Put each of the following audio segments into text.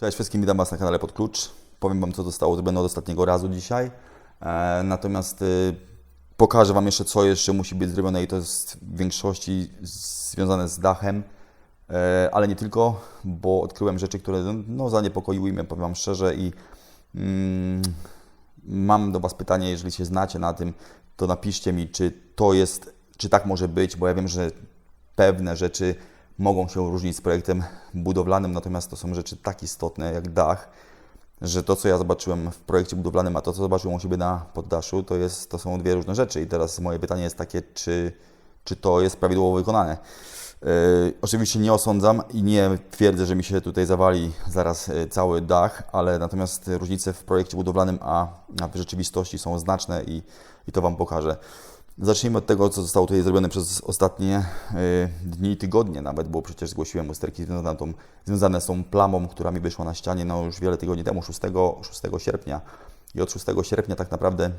Cześć wszystkim, witam Was na kanale Pod Klucz. Powiem Wam, co zostało zrobione od ostatniego razu dzisiaj. E, natomiast y, pokażę Wam jeszcze, co jeszcze musi być zrobione i to jest w większości związane z dachem, e, ale nie tylko, bo odkryłem rzeczy, które no, zaniepokoiły mnie, powiem Wam szczerze i mm, mam do Was pytanie, jeżeli się znacie na tym, to napiszcie mi, czy to jest, czy tak może być, bo ja wiem, że pewne rzeczy mogą się różnić z projektem budowlanym, natomiast to są rzeczy tak istotne jak dach, że to, co ja zobaczyłem w projekcie budowlanym, a to, co zobaczyłem u siebie na poddaszu, to, jest, to są dwie różne rzeczy. I teraz moje pytanie jest takie, czy, czy to jest prawidłowo wykonane. Yy, oczywiście nie osądzam i nie twierdzę, że mi się tutaj zawali zaraz yy, cały dach, ale natomiast różnice w projekcie budowlanym, a, w rzeczywistości są znaczne i, i to Wam pokażę. Zacznijmy od tego, co zostało tutaj zrobione przez ostatnie y, dni, tygodnie nawet, bo przecież zgłosiłem usterki związane, tą, związane z tą plamą, która mi wyszła na ścianie no, już wiele tygodni temu, 6, 6 sierpnia. I od 6 sierpnia tak naprawdę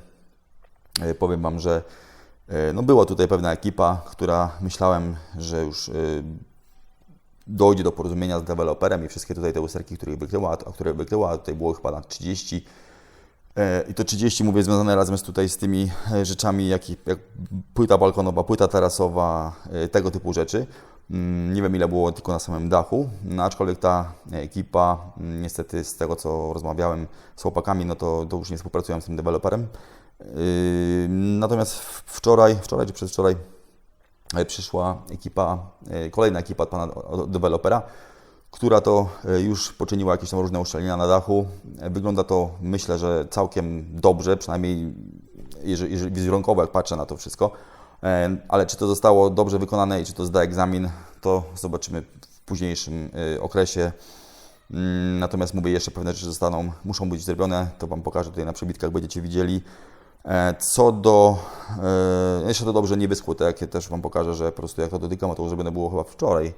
y, powiem Wam, że y, no, była tutaj pewna ekipa, która myślałem, że już dojdzie do porozumienia z deweloperem i wszystkie tutaj te usterki, które wykryła, a które wykryła, tutaj było chyba na 30 E, I to 30 mówię związane razem z tutaj z tymi e, rzeczami, jak, jak płyta balkonowa, płyta tarasowa, e, tego typu rzeczy. Mm, nie wiem ile było tylko na samym dachu, no, aczkolwiek ta ekipa, mm, niestety z tego co rozmawiałem z chłopakami, no to, to już nie współpracują z tym deweloperem. Natomiast wczoraj, wczoraj czy przedwczoraj przyszła ekipa, kolejna ekipa od pana dewelopera, która to e, już poczyniła jakieś tam różne uszczelnienia na dachu. E, wygląda to, myślę, że całkiem dobrze, przynajmniej jeżeli, jeżeli wizerunkowo, jak patrzę na to wszystko. E, ale czy to zostało dobrze wykonane i czy to zda egzamin, to zobaczymy w późniejszym okresie. Mm, natomiast mówię, jeszcze pewne rzeczy zostaną, muszą być zrobione, to Wam pokażę tutaj na przebitkach, będziecie widzieli. Co do, jeszcze to dobrze nie wyschło, tak jak też Wam pokażę, że po prostu jak to dotykam, to zrobione było chyba wczoraj,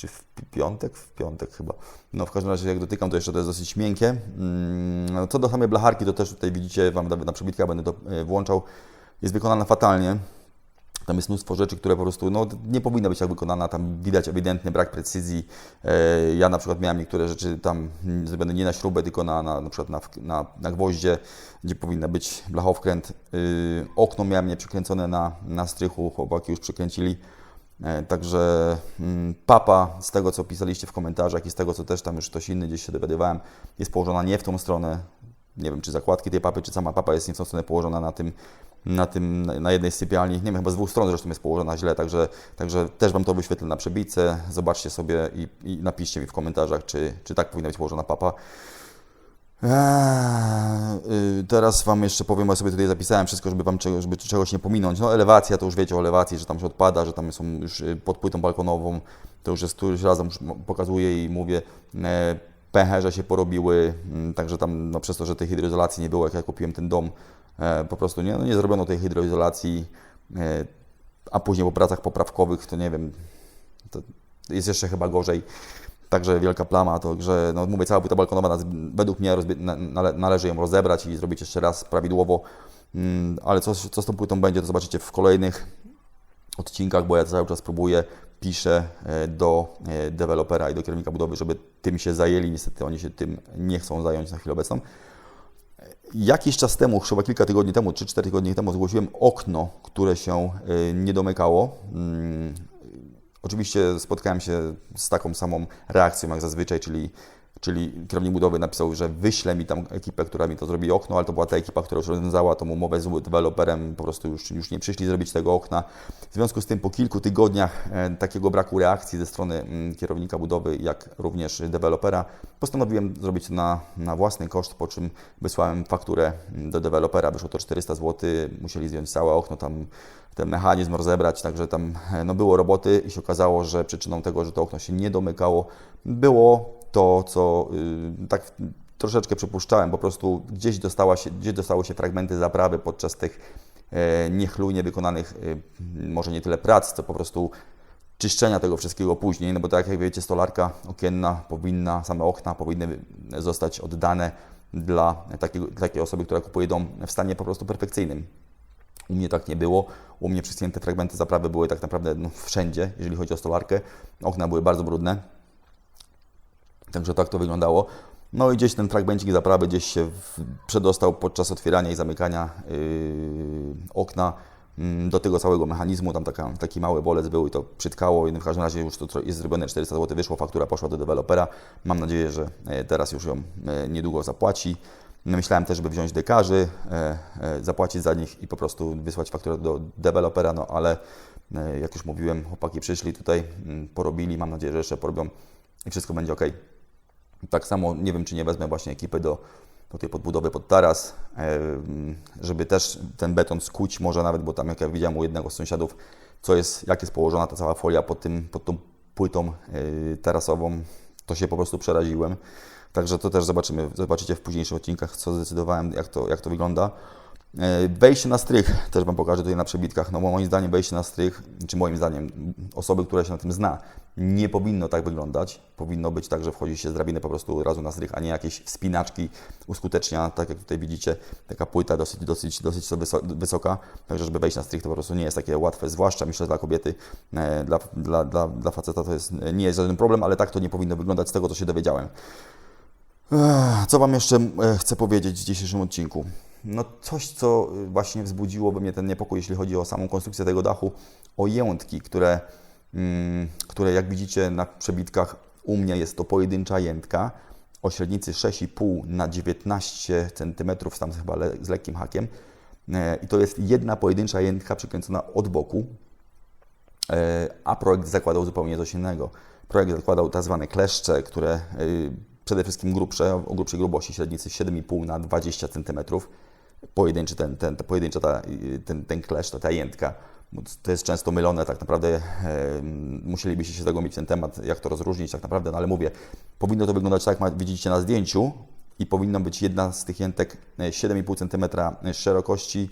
czy w piątek? W piątek chyba. No w każdym razie jak dotykam, to jeszcze to jest dosyć miękkie. Mm, co do samej blacharki, to też tutaj widzicie, Wam na przebitkach będę to e, włączał, jest wykonana fatalnie. Tam jest mnóstwo rzeczy, które po prostu no, nie powinna być tak wykonana. Tam widać ewidentny brak precyzji. E, ja na przykład miałem niektóre rzeczy tam zrobione nie na śrubę, tylko na, na, na przykład na, na, na gwoździe, gdzie powinna być blachowkręt. Y, okno miałem nie przykręcone na, na strychu, chłopaki już przykręcili. E, także mm, papa, z tego co pisaliście w komentarzach i z tego co też tam już ktoś inny gdzieś się dowiadywałem, jest położona nie w tą stronę. Nie wiem, czy zakładki tej papy, czy sama papa jest nie w tą stronę położona na tym, na, tym, na jednej sypialni. Nie wiem, chyba z dwóch stron zresztą jest położona źle, także, także też Wam to wyświetlę na przebitce. Zobaczcie sobie i, i napiszcie mi w komentarzach, czy, czy tak powinna być położona papa. Eee, teraz Wam jeszcze powiem, bo sobie tutaj zapisałem wszystko, żeby Wam czegoś, żeby czegoś nie pominąć. No elewacja, to już wiecie o elewacji, że tam się odpada, że tam są już y, pod płytą balkonową, to już jest któryś razem pokazuję i mówię. E, pęcherze się porobiły, mm, także tam no, przez to, że tej hydroizolacji nie było, jak ja kupiłem ten dom, e, po prostu nie, no, nie zrobiono tej hydroizolacji, e, a później po pracach poprawkowych, to nie wiem, to jest jeszcze chyba gorzej. Także wielka plama, to że no mówię, cała płyta balkonowa według mnie nale, należy ją rozebrać i zrobić jeszcze raz prawidłowo. Mm, ale co, co z tą płytą będzie, to zobaczycie w kolejnych odcinkach, bo ja cały czas próbuję, piszę e, do e, dewelopera i do kierownika budowy, żeby tym się zajęli. Niestety oni się tym nie chcą zająć na chwilę obecną. Jakiś czas temu, chyba kilka tygodni temu, 3-4 tygodnie temu, zgłosiłem okno, które się e, nie domykało. Oczywiście spotkałem się z taką samą reakcją jak zazwyczaj, czyli, czyli kierownik budowy napisał, że wyśle mi tam ekipę, która mi to zrobi okno, ale to była ta ekipa, która już rozwiązała tą umowę z deweloperem, po prostu już, już nie przyszli zrobić tego okna. W związku z tym po kilku tygodniach e, takiego braku reakcji ze strony mm, kierownika budowy, jak również dewelopera, postanowiłem zrobić to na, na własny koszt, po czym wysłałem fakturę mm, do dewelopera, wyszło to 400 zł, musieli zdjąć całe okno, tam ten mechanizm rozebrać, także tam e, no, było roboty i się okazało, że przyczyną tego, że to okno się nie domykało, było to, co yy, tak troszeczkę przypuszczałem, po prostu gdzieś, dostała się, gdzieś dostały się fragmenty zaprawy podczas tych e, niechlujnie wykonanych, e, może nie tyle prac, co po prostu czyszczenia tego wszystkiego później, no bo tak jak wiecie, stolarka okienna powinna, same okna powinny zostać oddane dla takiej, takiej osoby, która kupuje dom w stanie po prostu perfekcyjnym. U mnie tak nie było. U mnie przycięte fragmenty zaprawy były tak naprawdę no, wszędzie, jeżeli chodzi o stolarkę. Okna były bardzo brudne. Także tak to wyglądało. No i gdzieś ten fragmencik zaprawy gdzieś się przedostał podczas otwierania i zamykania yy, okna mm, do tego całego mechanizmu. Tam taka, taki mały bolec był i to przytkało. I w każdym razie już to jest zrobione 400 zł, wyszło, faktura poszła do dewelopera. Mam nadzieję, że e, teraz już ją e, niedługo zapłaci. No, Myślałem też, żeby wziąć dekarzy, e, zapłacić za nich i po prostu wysłać fakturę do dewelopera, no ale jak już mówiłem, chłopaki przyszli tutaj, mm, porobili, mam nadzieję, że jeszcze porobią i wszystko będzie ok. Tak samo nie wiem, czy nie wezmę właśnie ekipy do, do tej podbudowy pod taras, żeby też ten beton skuć może nawet, bo tam jak ja widziałem u jednego z sąsiadów, co jest, jak jest położona ta cała folia pod, tym, pod tą płytą y, tarasową, to się po prostu przeraziłem. Także to też zobaczymy, zobaczycie w późniejszych odcinkach, co zdecydowałem, jak to, jak to wygląda. E, Wejście na strych też Wam pokażę tutaj na przebitkach. No moim zdaniem wejście na strych, czy moim zdaniem osoby, która się na tym zna, nie powinno tak wyglądać. Powinno być tak, że wchodzi się z drabiny po prostu razu na strych, a nie jakieś wspinaczki uskutecznia, tak jak tutaj widzicie, taka płyta dosyć, dosyć, dosyć wyso- wysoka. Także żeby wejść na strych to po prostu nie jest takie łatwe, zwłaszcza myślę dla kobiety, e, dla, dla, dla, dla faceta to jest, nie jest żaden problem, ale tak to nie powinno wyglądać z tego, co się dowiedziałem. Co Wam jeszcze e, chcę powiedzieć w dzisiejszym odcinku? No coś, co y, właśnie wzbudziło we mnie ten niepokój, jeśli chodzi o samą konstrukcję tego dachu, o jętki, które, mm, które jak widzicie na przebitkach u mnie jest to pojedyncza jętka o średnicy 6,5 na 19 cm, tam chyba le, z lekkim hakiem. E, I to jest jedna pojedyncza jętka przykręcona od boku, E, a projekt zakładał zupełnie coś innego. Projekt zakładał tak zwane kleszcze, które y, przede wszystkim grubsze, o grubszej grubości średnicy 7,5 na 20 cm. Pojedynczy ten, ten, ta pojedyncza ta, ten, ten kleszcz, ta, ta jętka. To jest często mylone, tak naprawdę e, musielibyście się zagłębić w ten temat, jak to rozróżnić tak naprawdę, no ale mówię, powinno to wyglądać tak, jak widzicie na zdjęciu i powinna być jedna z tych jętek e, 7,5 cm szerokości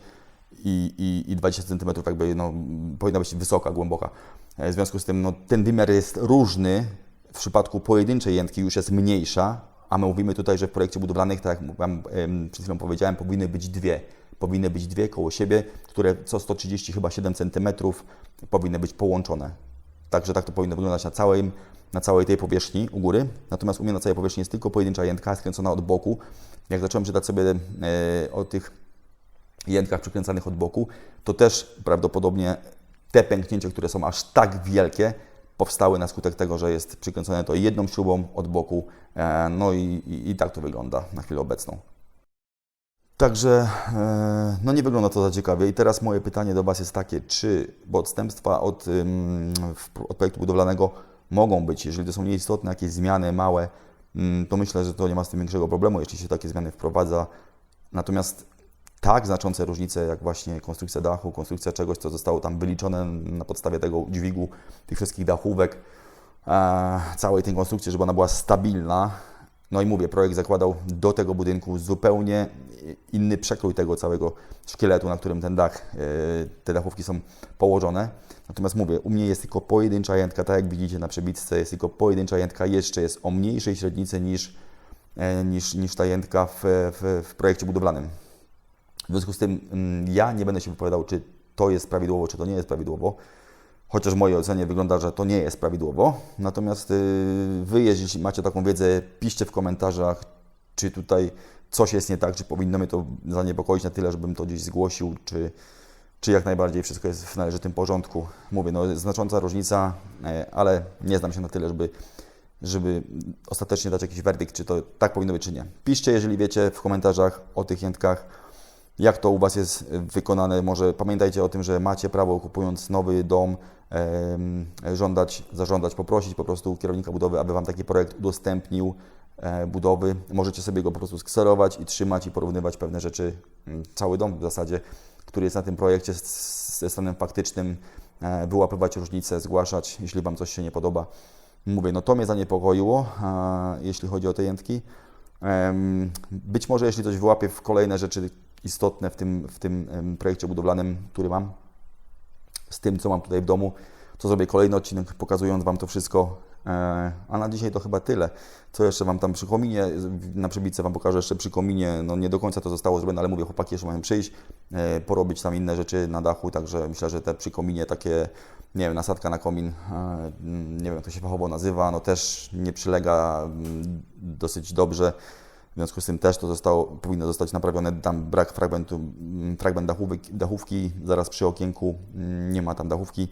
i, i, i 20 cm jakby no, powinna być wysoka, głęboka. E, W związku z tym no, ten wymiar jest różny. W przypadku pojedynczej jętki już jest mniejsza, a my mówimy tutaj, że w projekcie budowlanych, tak jak Wam przed chwilą powiedziałem, powinny być dwie. Powinny być dwie koło siebie, które co 130 chyba 7 cm powinny być połączone. Także tak to powinno wyglądać na całej, na całej tej powierzchni u góry. Natomiast u mnie na całej powierzchni jest tylko pojedyncza jętka skręcona od boku. Jak zacząłem czytać sobie e, o tych jętkach przykręcanych od boku, to też prawdopodobnie te pęknięcia, które są aż tak wielkie, powstały na skutek tego, że jest przykręcone to jedną śrubą od boku. E, No i, i, i tak to wygląda na chwilę obecną. Także e, no nie wygląda to za ciekawie. I teraz moje pytanie do Was jest takie, czy, odstępstwa od, od projektu budowlanego mogą być, jeżeli to są nieistotne jakieś zmiany małe, to myślę, że to nie ma z tym większego problemu, jeśli się takie zmiany wprowadza. Natomiast tak znaczące różnice, jak właśnie konstrukcja dachu, konstrukcja czegoś, co zostało tam wyliczone na podstawie tego dźwigu, tych wszystkich dachówek, e, całej tej konstrukcji, żeby ona była stabilna. No i mówię, projekt zakładał do tego budynku zupełnie inny przekrój tego całego szkieletu, na którym ten dach, e, te dachówki są położone. Natomiast mówię, u mnie jest tylko pojedyncza jętka, tak jak widzicie na przebitce, jest tylko pojedyncza jętka, jeszcze jest o mniejszej średnicy niż, e, niż, niż ta jętka w, w, w projekcie budowlanym. W związku z tym mm, ja nie będę się wypowiadał, czy to jest prawidłowo, czy to nie jest prawidłowo. Chociaż w mojej ocenie wygląda, że to nie jest prawidłowo. Natomiast yy, Wy, jeśli macie taką wiedzę, piszcie w komentarzach, czy tutaj coś jest nie tak, czy powinno mnie to zaniepokoić na tyle, żebym to gdzieś zgłosił, czy, czy jak najbardziej wszystko jest w należytym porządku. Mówię, no znacząca różnica, e, ale nie znam się na tyle, żeby, żeby ostatecznie dać jakiś werdykt, czy to tak powinno być, czy nie. Piszcie, jeżeli wiecie, w komentarzach o tych jętkach jak to u Was jest wykonane. Może pamiętajcie o tym, że macie prawo kupując nowy dom żądać, zażądać, poprosić po prostu kierownika budowy, aby Wam taki projekt udostępnił e, budowy. Możecie sobie go po prostu skserować i trzymać i porównywać pewne rzeczy, mm, cały dom w zasadzie, który jest na tym projekcie ze stanem faktycznym, e, wyłapywać różnice, zgłaszać, jeśli Wam coś się nie podoba. Mówię, no to mnie zaniepokoiło, jeśli chodzi o te jętki. Być może jeśli coś wyłapię w kolejne rzeczy istotne w tym, w tym projekcie budowlanym, który mam, z tym, co mam tutaj w domu, to zrobię kolejny odcinek, pokazując Wam to wszystko. E, A na dzisiaj to chyba tyle. Co jeszcze Wam tam przy kominie, na przybitce Wam pokażę jeszcze przy kominie, no nie do końca to zostało zrobione, ale mówię, chłopaki jeszcze mają przyjść, e, porobić tam inne rzeczy na dachu, także myślę, że te przy kominie takie, nie wiem, nasadka na komin, e, nie wiem jak to się fachowo nazywa, no też nie przylega mm, dosyć dobrze. W związku z tym też to zostało, powinno zostać naprawione. Tam brak fragmentu, mm, fragment dachówek, dachówki, zaraz przy okienku mm, nie ma tam dachówki.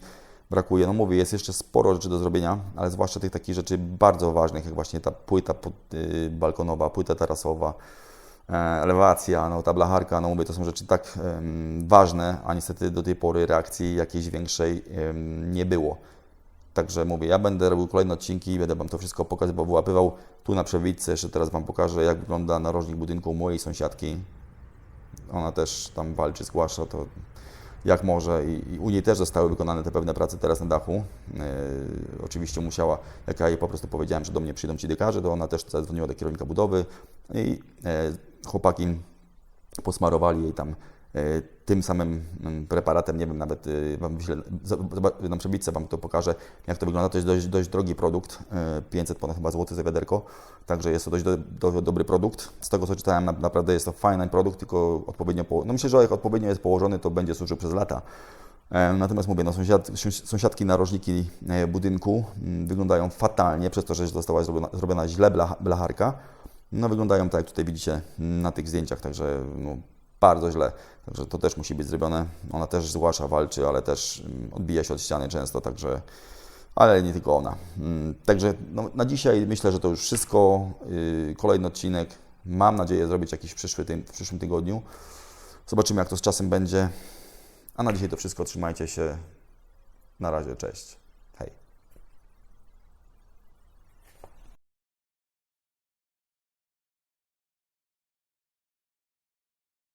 Brakuje, no mówię, jest jeszcze sporo rzeczy do zrobienia, ale zwłaszcza tych takich rzeczy bardzo ważnych, jak właśnie ta płyta pod, y, balkonowa, płyta tarasowa, e, elewacja, no ta blacharka, no mówię, to są rzeczy tak ważne, a niestety do tej pory reakcji jakiejś większej nie było. Także mówię, ja będę robił kolejne odcinki i będę Wam to wszystko pokazywał, wyłapywał. Tu na przewidce jeszcze teraz Wam pokażę, jak wygląda narożnik budynku mojej sąsiadki. Ona też tam walczy, zgłasza to jak może i, i u niej też zostały wykonane te pewne prace teraz na dachu. Yy, oczywiście musiała, jak ja jej po prostu powiedziałem, że do mnie przyjdą ci dekarze, to ona też zadzwoniła do kierownika budowy i e, chłopaki posmarowali jej tam tym samym mm, preparatem, nie wiem, nawet e, Wam wyślę, na przebitce Wam to pokażę, jak to wygląda. To jest dość, dość drogi produkt, e, 500 ponad chyba złoty za wiaderko, także jest to dość do, do, dobry produkt. Z tego co czytałem, na, naprawdę jest to fajny produkt, tylko odpowiednio, po, no myślę, że jak odpowiednio jest położony, to będzie służył przez lata. E, Natomiast mówię, no sąsiad, sąsi- sąsiadki narożniki e, budynku mm, wyglądają fatalnie, przez to, że została zrobiona, zrobiona źle blach, blacharka. No wyglądają tak, jak tutaj widzicie na tych zdjęciach, także no, bardzo źle. Także to też musi być zrobione. Ona też zgłasza, walczy, ale też mm, odbija się od ściany często, także ale nie tylko ona. Mm, Także no, na dzisiaj myślę, że to już wszystko. Yy, Kolejny odcinek. Mam nadzieję zrobić jakiś przyszły ty- w przyszłym tygodniu. Zobaczymy, jak to z czasem będzie. A na dzisiaj to wszystko. Trzymajcie się. Na razie, cześć.